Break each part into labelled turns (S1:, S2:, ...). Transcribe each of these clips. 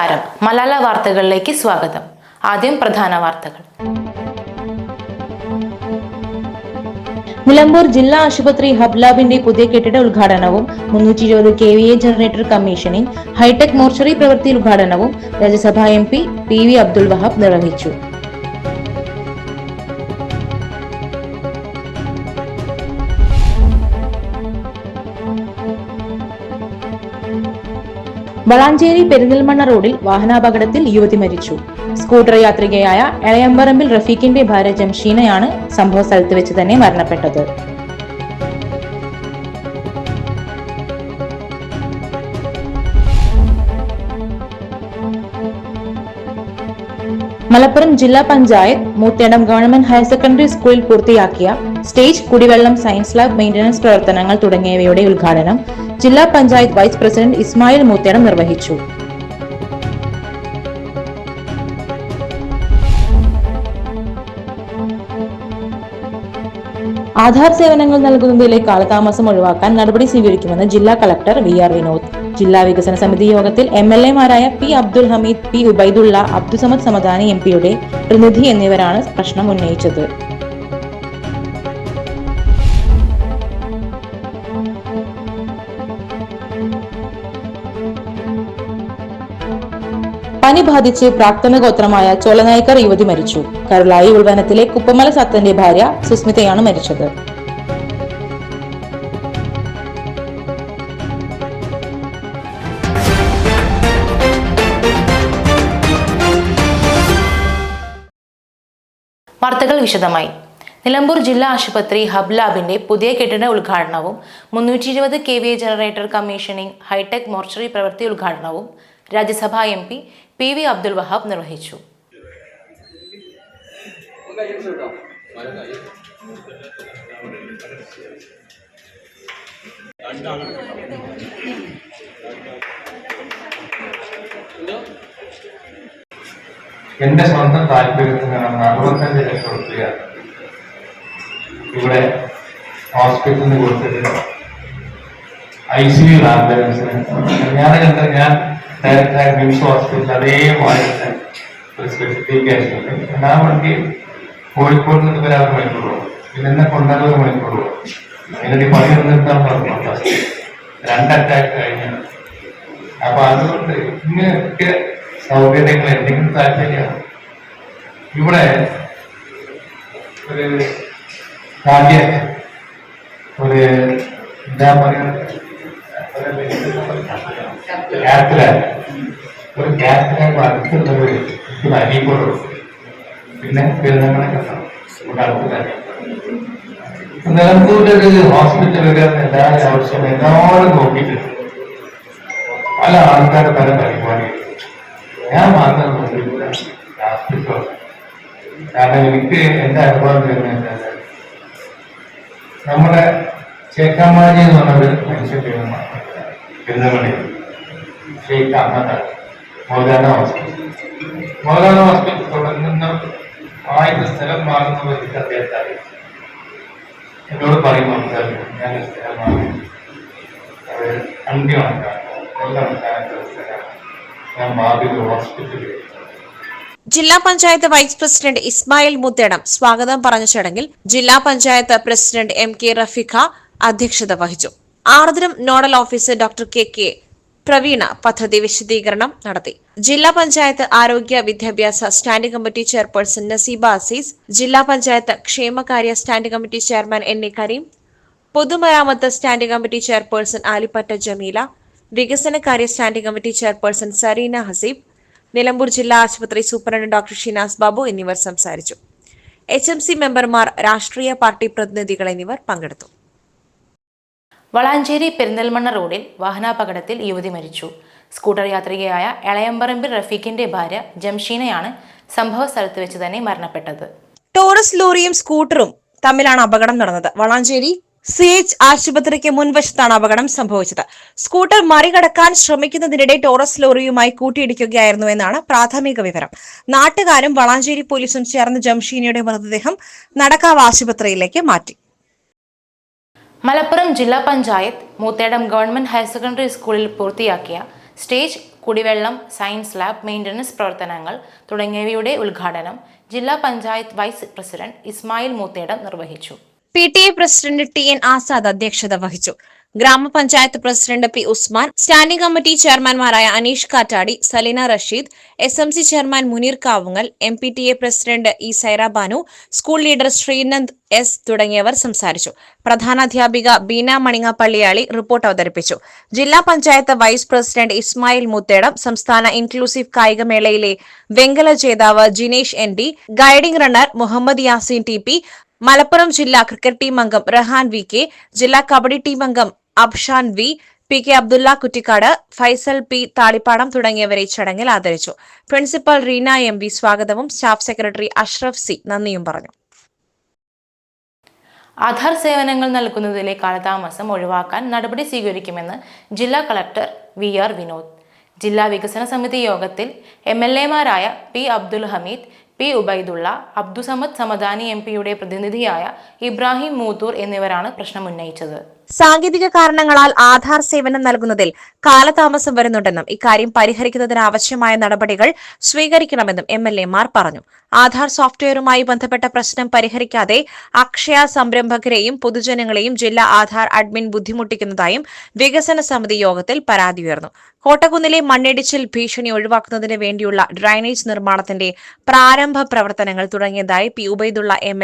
S1: നമസ്കാരം. മലയാള വാർത്തകളിലേക്ക് സ്വാഗതം. ആദ്യം പ്രധാന വാർത്തകൾ.
S2: നിലമ്പൂർ ജില്ലാ ആശുപത്രി ഹബ് ലാബിന്റെ പുതിയ കെട്ടിട ഉദ്ഘാടനവും മുന്നൂറ്റി ഇരുപത് K V A generator commissioning hi tech mortuary പ്രവൃത്തി ഉദ്ഘാടനവും രാജ്യസഭാ M P P V Abdul Wahab നിർവഹിച്ചു. വളാഞ്ചേരി പെരിന്തൽമണ്ണ റോഡിൽ വാഹനാപകടത്തിൽ യുവതി മരിച്ചു. സ്കൂട്ടർ യാത്രികയായ എളയമ്പറമ്പിൽ റഫീഖിന്റെ ഭാര്യ ജംഷീനയാണ് സംഭവ സ്ഥലത്ത് വെച്ച് തന്നെ മരണപ്പെട്ടത്. മലപ്പുറം ജില്ലാ panchayat Moothedam government higher secondary സ്കൂളിൽ പൂർത്തിയാക്കിയ സ്റ്റേജ് കുടിവെള്ളം സയൻസ് ലാബ് മെയിന്റനൻസ് പ്രവർത്തനങ്ങൾ തുടങ്ങിയവയുടെ ഉദ്ഘാടനം ജില്ലാ പഞ്ചായത്ത് വൈസ് പ്രസിഡന്റ് ഇസ്മായിൽ മൂത്തേടം നിർവഹിച്ചു. ആധാർ സേവനങ്ങൾ നൽകുന്നതിലെ കാലതാമസം ഒഴിവാക്കാൻ നടപടി സ്വീകരിക്കുമെന്ന് ജില്ലാ കളക്ടർ വി ആർ വിനോദ്. ജില്ലാ വികസന സമിതി യോഗത്തിൽ M L എമാരായ P Abdul Hameed P Ubaidulla Abdussamad Samadani M പിയുടെ പ്രതിനിധി എന്നിവരാണ് പ്രശ്നം ഉന്നയിച്ചത്. പനി ബാധിച്ച് പ്രാക്തന ഗോത്രമായ ചോലനായ്ക്കർ യുവതി മരിച്ചു. കരുളായി ഉൾവനത്തിലെ കുപ്പമല സത്തന്റെ ഭാര്യ സുസ്മിതയാണ് മരിച്ചത്.
S1: വാർത്തകൾ വിശദമായി. നിലമ്പൂർ ജില്ലാ ആശുപത്രി ഹബ് ലാബിന്റെ പുതിയ കെട്ടിട ഉദ്ഘാടനവും മുന്നൂറ്റി ഇരുപത് K V generator commissioning hi tech mortuary പ്രവൃത്തി ഉദ്ഘാടനവും രാജ്യസഭാ M P P V Abdul Wahab നിർവഹിച്ചു.
S3: എന്റെ സ്വന്തം താല്പര്യത്തിന് അറുപത്തഞ്ച് ലക്ഷം റുപ്യ ഇവിടെ ഹോസ്പിറ്റലിന് കൊടുത്തിട്ട് ഐ സി യു ആംബുലൻസിന് ഞാൻ കണ്ട ഞാൻ ഡയറക്ടറായ മിംസ് ഹോസ്പിറ്റൽ അതേമാതിരി ഒരു സ്പെസിഫിക്കേഷൻ ഉണ്ട് ആ വണ്ടി കോഴിക്കോട് നിന്ന് വരെ മണിക്കൂറോ? എന്നെ കൊണ്ടുവന്ന ഒരു മണിക്കൂറോ? അതിനൊരു പണി നിർത്താൻ പറഞ്ഞു രണ്ട് അറ്റാക്ക് കഴിഞ്ഞു. അപ്പൊ അതുകൊണ്ട് ഇങ്ങനെയൊക്കെ സൗകര്യങ്ങൾ എന്തെങ്കിലും താല്പര്യമാണ് ഇവിടെ ഒരു കാർഡിയ ഒരു എന്താ പറയുക? ഗ്യാസിലാണ് ഒരു ഗ്യാസിലാണ് അടുത്തുള്ളവർ ഇവിടെ അരീക്കോട് പിന്നെ ഇവിടെ അടുത്തതാണ് നിലമ്പൂരിന്റെ ഒരു ഹോസ്പിറ്റൽ വരാൻ എല്ലാവരും ആവശ്യം എല്ലാവരും നോക്കിയിട്ടുണ്ട്. പല ആൾക്കാരുടെ പല പരിപാടികൾ ഞാൻ മാത്രം നോക്കിയില്ല രാഷ്ട്രീയ കാരണം എനിക്ക് എന്റെ അനുഭവം തരുന്ന നമ്മുടെ ചേക്കാമാരി എന്ന് പറഞ്ഞൊരു പേരുമാണ് പെരുന്നമണി ഷെയ്ഖ് അഹമ്മദ് മൗലാന ഹോസ്പിറ്റൽ മൗലാന ഹോസ്പിറ്റൽ തുടങ്ങുന്ന ആദ്യത്തെ സ്ഥലം മാറുന്ന എനിക്ക് അദ്ദേഹത്തെ അറിയാം എന്നോട് പറയും ഞാൻ സ്ഥലം മാറി അത് ഞാൻ ഭാവിയിൽ ഹോസ്പിറ്റലിൽ
S4: ജില്ലാ പഞ്ചായത്ത് വൈസ് പ്രസിഡന്റ് ഇസ്മായിൽ മുത്തേടം സ്വാഗതം പറഞ്ഞ ചടങ്ങിൽ ജില്ലാ panchayat president M K Rafeeqa അധ്യക്ഷത വഹിച്ചു. Aardram nodal officer doctor K K Praveena പദ്ധതി വിശദീകരണം നടത്തി. ജില്ലാ പഞ്ചായത്ത് ആരോഗ്യ വിദ്യാഭ്യാസ standing committee chairperson Naseeba Azeez ജില്ലാ പഞ്ചായത്ത് ക്ഷേമകാര്യ standing committee chairman N A Kareem പൊതുമരാമത്ത് standing committee chairperson Alippatta Jameela വികസനകാര്യ standing committee chairperson Sareena Haseeb Nilambur ജില്ലാ ആശുപത്രി സൂപ്രണ്ട് ഡോക്ടർ ഷിനാസ് ബാബു എന്നിവർ സംസാരിച്ചു. എച്ച് എം സി മെമ്പർമാർ രാഷ്ട്രീയ പാർട്ടി പ്രതിനിധികൾ എന്നിവർ പങ്കെടുത്തു.
S1: വളാഞ്ചേരി പെരിന്തൽമണ്ണ റോഡിൽ വാഹനാപകടത്തിൽ യുവതി മരിച്ചു. സ്കൂട്ടർ യാത്രികയായ എളയമ്പറമ്പിൽ റഫീഖിന്റെ ഭാര്യ ജംഷീനയാണ് സംഭവ സ്ഥലത്ത് വെച്ച് തന്നെ മരണപ്പെട്ടത്.
S4: ടോറസ് ലോറിയും സ്കൂട്ടറും തമ്മിലാണ് അപകടം നടന്നത്. വളാഞ്ചേരി സി എച്ച് ആശുപത്രിക്ക് മുൻവശത്താണ് അപകടം സംഭവിച്ചത്. സ്കൂട്ടർ മറികടക്കാൻ ശ്രമിക്കുന്നതിനിടെ ടോറസ് ലോറിയുമായി കൂട്ടിയിടിക്കുകയായിരുന്നു എന്നാണ് പ്രാഥമിക വിവരം. നാട്ടുകാരും വളാഞ്ചേരി പോലീസും ചേർന്ന് ജംഷീനയുടെ മൃതദേഹം നടക്കാവ് ആശുപത്രിയിലേക്ക് മാറ്റി.
S1: മലപ്പുറം ജില്ലാ panchayat Moothedam government higher secondary സ്കൂളിൽ പൂർത്തിയാക്കിയ സ്റ്റേജ് കുടിവെള്ളം സയൻസ് ലാബ് മെയിന്റനൻസ് പ്രവർത്തനങ്ങൾ തുടങ്ങിയവയുടെ ഉദ്ഘാടനം ജില്ലാ പഞ്ചായത്ത് വൈസ് പ്രസിഡന്റ് ഇസ്മായിൽ മൂത്തേടം നിർവഹിച്ചു.
S4: P T A president T N Azad അധ്യക്ഷത വഹിച്ചു. ഗ്രാമപഞ്ചായത്ത് president P Usman standing committee ചെയർമാൻമാരായ Aneesh Kattadi Saleena Rasheed S M C chairman Muneer Kavungal M P T A president E Saira Banu school leader Sreenand S തുടങ്ങിയവർ സംസാരിച്ചു. പ്രധാനാധ്യാപിക Beena Maningappalliyali report അവതരിപ്പിച്ചു. ജില്ലാ panchayat vice president Ismail Moothedam സംസ്ഥാന inclusive കായികമേളയിലെ വെങ്കല ജേതാവ് Jinesh N D guiding runner Muhammad Yaseen T P Malappuram ജില്ലാ ക്രിക്കറ്റ് ടീം അംഗം റഹാൻ വി കെ ജില്ലാ കബഡി ടീം അംഗം Abshan V. P. K. Abdulla Kuttikkad Faisal P. Thalippadam തുടങ്ങിയവരെ ചടങ്ങിൽ ആദരിച്ചു. Principal Reena M. വി. സ്വാഗതവും സ്റ്റാഫ് സെക്രട്ടറി അഷ്റഫ് സി. നന്ദിയും പറഞ്ഞു.
S1: ആധാർ സേവനങ്ങൾ നൽകുന്നതിലെ കാലതാമസം ഒഴിവാക്കാൻ നടപടി സ്വീകരിക്കുമെന്ന് ജില്ലാ കളക്ടർ വി. ആർ. വിനോദ്. ജില്ലാ വികസന സമിതി യോഗത്തിൽ M. L. എമാരായ P. Abdul Hameed P. Ubaidulla Abdussamad Samadani M. പിയുടെ പ്രതിനിധിയായ ഇബ്രാഹിം മൂത്തൂർ എന്നിവരാണ് പ്രശ്നമുന്നയിച്ചത്.
S4: സാങ്കേതിക കാരണങ്ങളാൽ ആധാർ സേവനം നൽകുന്നതിൽ കാലതാമസം വരുന്നുണ്ടെന്നും ഇക്കാര്യം പരിഹരിക്കുന്നതിന് ആവശ്യമായ നടപടികൾ സ്വീകരിക്കണമെന്നും എം എൽ എമാർ പറഞ്ഞു. ആധാർ സോഫ്റ്റ്വെയറുമായി ബന്ധപ്പെട്ട പ്രശ്നം പരിഹരിക്കാതെ അക്ഷയ സംരംഭകരെയും പൊതുജനങ്ങളെയും ജില്ലാ ആധാർ അഡ്മിൻ ബുദ്ധിമുട്ടിക്കുന്നതായും വികസന സമിതി യോഗത്തിൽ പരാതി ഉയർന്നു. കോട്ടക്കുന്നിലെ മണ്ണിടിച്ചിൽ ഭീഷണി ഒഴിവാക്കുന്നതിന് വേണ്ടിയുള്ള ഡ്രൈനേജ് നിർമ്മാണത്തിന്റെ പ്രാരംഭ പ്രവർത്തനങ്ങൾ തുടങ്ങിയതായി പി ഉബൈദുള്ള എം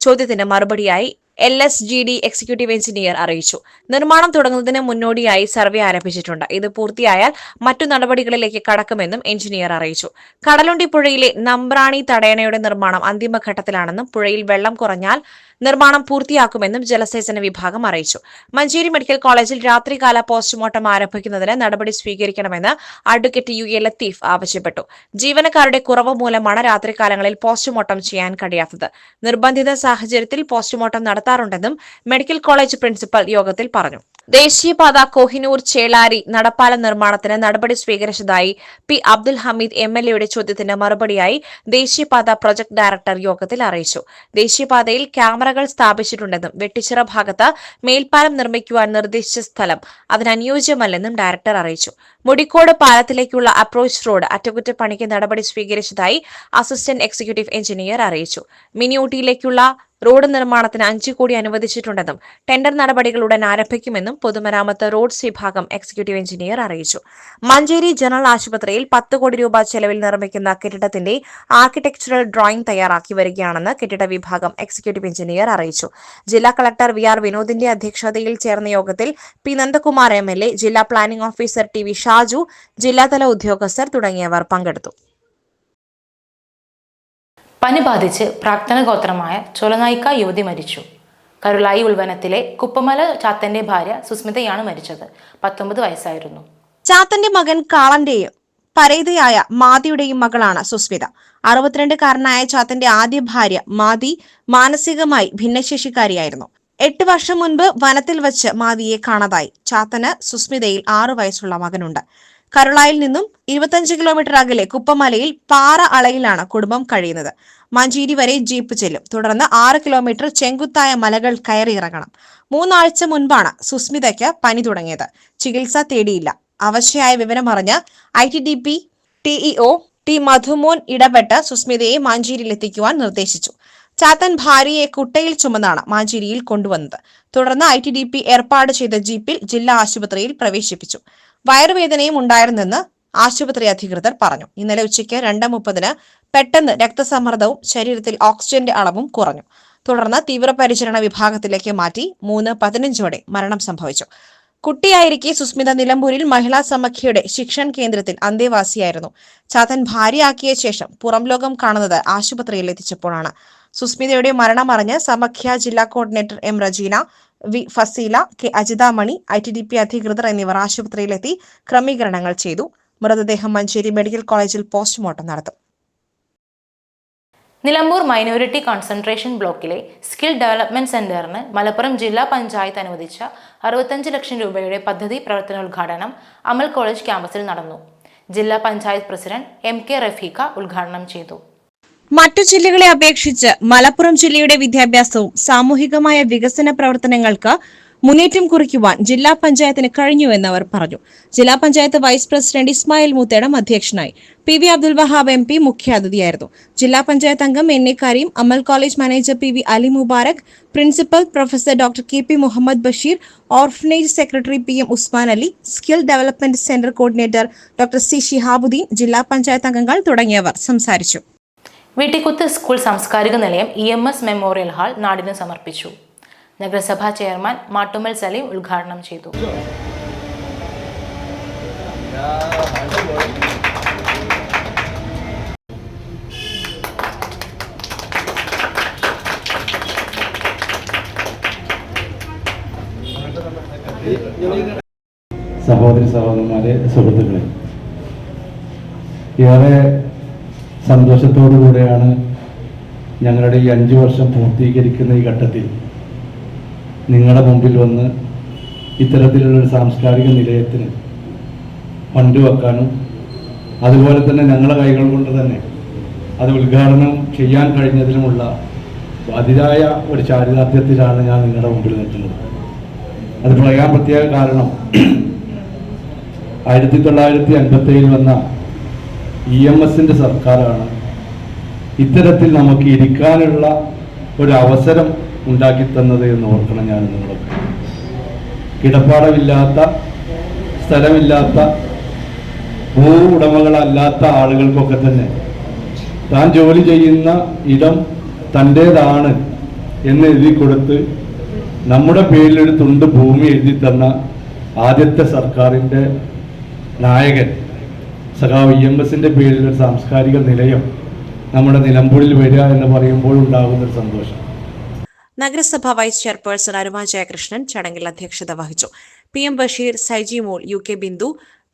S4: ചോദ്യത്തിന് മറുപടിയായി L S G D executive engineer അറിയിച്ചു. നിർമ്മാണം തുടങ്ങുന്നതിന് മുന്നോടിയായി സർവേ ആരംഭിച്ചിട്ടുണ്ട്. ഇത് പൂർത്തിയായാൽ മറ്റു നടപടികളിലേക്ക് കടക്കുമെന്നും എഞ്ചിനീയർ അറിയിച്ചു. കടലുണ്ടി പുഴയിലെ നമ്പ്രാണി തടയണയുടെ നിർമ്മാണം അന്തിമഘട്ടത്തിലാണെന്നും പുഴയിൽ വെള്ളം കുറഞ്ഞാൽ നിർമ്മാണം പൂർത്തിയാക്കുമെന്നും ജലസേചന വിഭാഗം അറിയിച്ചു. മഞ്ചേരി മെഡിക്കൽ കോളേജിൽ രാത്രികാല പോസ്റ്റ്മോർട്ടം ആരംഭിക്കുന്നതിന് നടപടി സ്വീകരിക്കണമെന്ന് അഡ്വക്കേറ്റ് യു എ ലത്തീഫ് ആവശ്യപ്പെട്ടു. ജീവനക്കാരുടെ കുറവ് മൂലമാണ് രാത്രികാലങ്ങളിൽ പോസ്റ്റ്മോർട്ടം ചെയ്യാൻ കഴിയാത്തത്. നിർബന്ധിത സാഹചര്യത്തിൽ പോസ്റ്റ്മോർട്ടം നടത്താറുണ്ടെന്നും മെഡിക്കൽ കോളേജ് പ്രിൻസിപ്പൽ യോഗത്തിൽ പറഞ്ഞു ദേശീയപാത കോഹിനൂർ ചേളാരി നടപ്പാല നിർമ്മാണത്തിന് നടപടി സ്വീകരിച്ചതായി P Abdul Hameed M L എയുടെ ചോദ്യത്തിന് മറുപടിയായി ദേശീയപാത പ്രൊജക്ട് ഡയറക്ടർ യോഗത്തിൽ അറിയിച്ചു. ദേശീയപാതയിൽ ക്യാമറകൾ സ്ഥാപിച്ചിട്ടുണ്ടെന്നും വെട്ടിച്ചിറ ഭാഗത്ത് മേൽപ്പാലം നിർമ്മിക്കുവാൻ നിർദ്ദേശിച്ച സ്ഥലം അതിനനുയോജ്യമല്ലെന്നും ഡയറക്ടർ അറിയിച്ചു. മുടിക്കോട് പാലത്തിലേക്കുള്ള അപ്രോച്ച് റോഡ് അറ്റകുറ്റപ്പണിക്ക് നടപടി സ്വീകരിച്ചതായി അസിസ്റ്റന്റ് എക്സിക്യൂട്ടീവ് എഞ്ചിനീയർ അറിയിച്ചു. മിനിയൂട്ടിയിലേക്കുള്ള റോഡ് നിർമ്മാണത്തിന് അഞ്ചു കോടി അനുവദിച്ചിട്ടുണ്ടെന്നും ടെൻഡർ നടപടികൾ ഉടൻ ആരംഭിക്കുമെന്നും പൊതുമരാമത്ത് റോഡ്സ് വിഭാഗം എക്സിക്യൂട്ടീവ് എഞ്ചിനീയർ അറിയിച്ചു. മഞ്ചേരി ജനറൽ ആശുപത്രിയിൽ പത്ത് കോടി രൂപ ചെലവിൽ നിർമ്മിക്കുന്ന കെട്ടിടത്തിന്റെ ആർക്കിടെക്ചറൽ ഡ്രോയിംഗ് തയ്യാറാക്കി വരികയാണെന്ന് കെട്ടിട വിഭാഗം എക്സിക്യൂട്ടീവ് എഞ്ചിനീയർ അറിയിച്ചു. ജില്ലാ കളക്ടർ വി ആർ വിനോദിന്റെ അധ്യക്ഷതയിൽ ചേർന്ന യോഗത്തിൽ P. Nandakumar M. L. A ജില്ലാ planning officer T. V. Shaju ജില്ലാതല ഉദ്യോഗസ്ഥർ തുടങ്ങിയവർ പങ്കെടുത്തു.
S1: പനി ബാധിച്ച് പ്രാക്തന ഗോത്രമായ ചുലനായിക്ക യുവതി മരിച്ചു. കരുളായി ഉൾവനത്തിലെ കുപ്പമല ചാത്തന്റെ ഭാര്യ സുസ്മിതയാണ് മരിച്ചത്. പത്തൊമ്പത് വയസ്സായിരുന്നു.
S4: ചാത്തന്റെ മകൻ കാളന്റെയും പരേതയായ മാതിയുടെയും മകളാണ് സുസ്മിത. അറുപത്തിരണ്ടുകാരനായ ചാത്തന്റെ ആദ്യ ഭാര്യ മാതി മാനസികമായി ഭിന്നശേഷിക്കാരിയായിരുന്നു. എട്ട് വർഷം മുൻപ് വനത്തിൽ വച്ച് മാതിയെ കാണാതായി. ചാത്തന് സുസ്മിതയിൽ ആറു വയസ്സുള്ള മകനുണ്ട്. കരുളായിൽ നിന്നും ഇരുപത്തഞ്ച് കിലോമീറ്റർ അകലെ കുപ്പമലയിൽ പാറ അളയിലാണ് കുടുംബം കഴിയുന്നത്. മഞ്ചേരി വരെ ജീപ്പ് ചെല്ലും. തുടർന്ന് ആറ് കിലോമീറ്റർ ചെങ്കുത്തായ മലകൾ കയറി കയറിയിറങ്ങണം മൂന്നാഴ്ച മുൻപാണ് സുസ്മിതയ്ക്ക് പനി തുടങ്ങിയത്. ചികിത്സ തേടിയില്ല. അവശ്യമായ വിവരം അറിഞ്ഞ് I T D P TEO T Madhumon ഇടപെട്ട് സുസ്മിതയെ മാഞ്ചേരിയിൽ എത്തിക്കുവാൻ നിർദ്ദേശിച്ചു. ചാത്തൻ ഭാര്യയെ കുട്ടയിൽ ചുമന്നാണ് മാഞ്ചേരിയിൽ കൊണ്ടുവന്നത്. തുടർന്ന് ഐ ടി ഡി പി ഏർപ്പാട് ചെയ്ത ജീപ്പിൽ ജില്ലാ ആശുപത്രിയിൽ പ്രവേശിപ്പിച്ചു. വയറുവേദനയും ഉണ്ടായിരുന്നെന്ന് ആശുപത്രി അധികൃതർ പറഞ്ഞു. ഇന്നലെ ഉച്ചയ്ക്ക് രണ്ട് മുപ്പതിന് പെട്ടെന്ന് രക്തസമ്മർദ്ദവും ശരീരത്തിൽ ഓക്സിജന്റെ അളവും കുറഞ്ഞു. തുടർന്ന് തീവ്രപരിചരണ വിഭാഗത്തിലേക്ക് മാറ്റി മൂന്ന് പതിനഞ്ചോടെ മരണം സംഭവിച്ചു. കുട്ടിയായിരിക്കെ സുസ്മിത നിലമ്പൂരിൽ മഹിളാ സമഖ്യയുടെ ശിക്ഷൺ കേന്ദ്രത്തിൽ അന്തേവാസിയായിരുന്നു. ചാത്തൻ ഭാര്യയാക്കിയ ശേഷം പുറം ലോകം കാണുന്നത് ആശുപത്രിയിൽ എത്തിച്ചപ്പോഴാണ്. സുസ്മിതയുടെ മരണമറിഞ്ഞ് സമഖ്യ ജില്ലാ coordinator M Rajeena V Faseela K Ajithamani I T D P അധികൃതർ എന്നിവർ ആശുപത്രിയിലെത്തി ക്രമീകരണങ്ങൾ ചെയ്തു. മൃതദേഹം മഞ്ചേരി മെഡിക്കൽ കോളേജിൽ പോസ്റ്റ്മോർട്ടം നടത്തും.
S1: നിലമ്പൂർ മൈനോറിറ്റി കോൺസെൻട്രേഷൻ ബ്ലോക്കിലെ സ്കിൽ ഡെവലപ്മെന്റ് സെന്ററിന് മലപ്പുറം ജില്ലാ പഞ്ചായത്ത് അനുവദിച്ച അറുപത്തഞ്ച് ലക്ഷം രൂപയുടെ പദ്ധതി പ്രവർത്തനോദ്ഘാടനം അമൽ കോളേജ് ക്യാമ്പസിൽ നടന്നു. ജില്ലാ panchayat president M K Rafeeqa ഉദ്ഘാടനം ചെയ്തു.
S4: മറ്റു ജില്ലകളെ അപേക്ഷിച്ച് മലപ്പുറം ജില്ലയുടെ വിദ്യാഭ്യാസവും സാമൂഹികമായ വികസന പ്രവർത്തനങ്ങൾക്ക് മുന്നേറ്റം കുറിക്കുവാൻ ജില്ലാ പഞ്ചായത്തിന് കഴിഞ്ഞുവെന്ന് അവർ പറഞ്ഞു. ജില്ലാ പഞ്ചായത്ത് വൈസ് പ്രസിഡന്റ് ഇസ്മായിൽ മുത്തേടം അധ്യക്ഷനായി. P V Abdul Wahab M P മുഖ്യാതിഥിയായിരുന്നു. ജില്ലാ പഞ്ചായത്ത് അംഗം N A Kareem Amal college manager P V Ali Mubarak principal professor doctor K P Muhammad Basheer orphanage secretary P M Usman Ali skill development centre coordinator doctor C Shihabuddeen ജില്ലാ പഞ്ചായത്ത് അംഗങ്ങൾ തുടങ്ങിയവർ സംസാരിച്ചു.
S1: Veettikkuth school സാംസ്കാരിക നിലയം E M S memorial hall നാടിന് സമർപ്പിച്ചു. നഗരസഭാ chairman Mattumal Saleem ഉദ്ഘാടനം ചെയ്തു.
S5: സഹോദരി സഹോദരന്മാരെ സുഹൃത്തുക്കളെ. ഏറെ സന്തോഷത്തോടുകൂടെയാണ് ഞങ്ങളുടെ ഈ അഞ്ചു വർഷം പൂർത്തീകരിക്കുന്ന ഈ ഘട്ടത്തിൽ നിങ്ങളുടെ മുമ്പിൽ വന്ന് ഇത്തരത്തിലുള്ള ഒരു സാംസ്കാരിക നിലയത്തിന് ഫണ്ട് വെക്കാനും അതുപോലെ തന്നെ ഞങ്ങളുടെ കൈകൾ കൊണ്ട് തന്നെ അത് ഉദ്ഘാടനം ചെയ്യാൻ കഴിഞ്ഞതിനുമുള്ള അതിരായ ഒരു ചാരിതാർത്ഥ്യത്തിലാണ് ഞാൻ നിങ്ങളുടെ മുമ്പിൽ നിൽക്കുന്നത്. അത് പറയാൻ പ്രത്യേക കാരണം ആയിരത്തി തൊള്ളായിരത്തി അൻപത്തേഴിൽ വന്ന ഇ എം എസിന്റെ സർക്കാരാണ് ഇത്തരത്തിൽ നമുക്ക് ഇരിക്കാനുള്ള ഒരു അവസരം ഉണ്ടാക്കി തന്നത് എന്ന് ഓർക്കണം ഞാൻ നിങ്ങളൊക്കെ. കിടപ്പാടമില്ലാത്ത സ്ഥലമില്ലാത്ത ഭൂ ഉടമകളല്ലാത്ത ആളുകൾക്കൊക്കെ തന്നെ താൻ ജോലി ചെയ്യുന്ന ഇടം തന്റേതാണ് എന്ന് എഴുതി കൊടുത്ത് നമ്മുടെ പേരിലൊരു തുണ്ട് ഭൂമി എഴുതി തന്ന ആദ്യത്തെ സർക്കാരിന്റെ നായകൻ സഖാവ് ഇ എം എസിന്റെ പേരിലൊരു സാംസ്കാരിക നിലയം നമ്മുടെ നിലമ്പൂരിൽ വരിക എന്ന് പറയുമ്പോൾ ഉണ്ടാകുന്നൊരു സന്തോഷം.
S4: നഗരസഭ വൈസ് ചെയർപേഴ്സൺ അരുമ ജയകൃഷ്ണൻ ചടങ്ങിൽ അധ്യക്ഷത വഹിച്ചു. P M Basheer Saiji Mol U K Bindu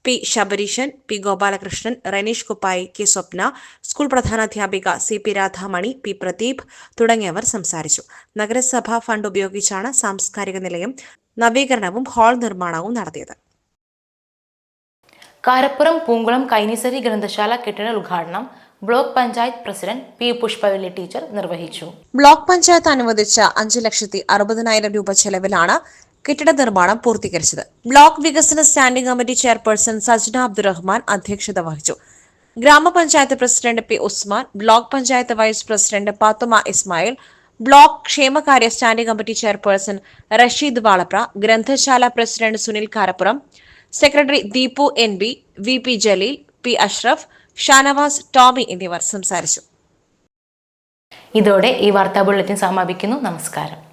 S4: P Sabareesan P Gopalakrishnan Raneesh Kuppayi K Swapna school പ്രധാനാധ്യാപിക C P Radhamani P Pradeep തുടങ്ങിയവർ സംസാരിച്ചു. നഗരസഭാ ഫണ്ട് ഉപയോഗിച്ചാണ് സാംസ്കാരിക നിലയം നവീകരണവും ഹാൾ നിർമ്മാണവും നടത്തിയത്.
S1: കാരപ്പുറം പൂങ്കുളം കൈനിസരി ഗ്രന്ഥശാല കെട്ടിട ഉദ്ഘാടനം block panchayat president P Pushpavalli teacher നിർവഹിച്ചു.
S4: ബ്ലോക്ക് പഞ്ചായത്ത് അനുവദിച്ച അഞ്ച് ലക്ഷത്തി അറുപതിനായിരം രൂപ ചെലവിലാണ് കെട്ടിട നിർമ്മാണം പൂർത്തീകരിച്ചത്. ബ്ലോക്ക് വികസന standing committee chairperson Sajna Abdurahman അധ്യക്ഷത വഹിച്ചു. ഗ്രാമപഞ്ചായത്ത് president P Usman block panchayat vice president Pathuma Ismail block ക്ഷേമകാര്യ standing committee chairperson Rasheed Valapra ഗ്രന്ഥശാല president Sunil Karappuram secretary Deepu N B V P Jaleel P Ashraf Shanavas Tomy എന്നിവർ സംസാരിച്ചു.
S1: ഇതോടെ ഈ വാർത്താ ബുള്ളറ്റിൻ സമാപിക്കുന്നു. നമസ്കാരം.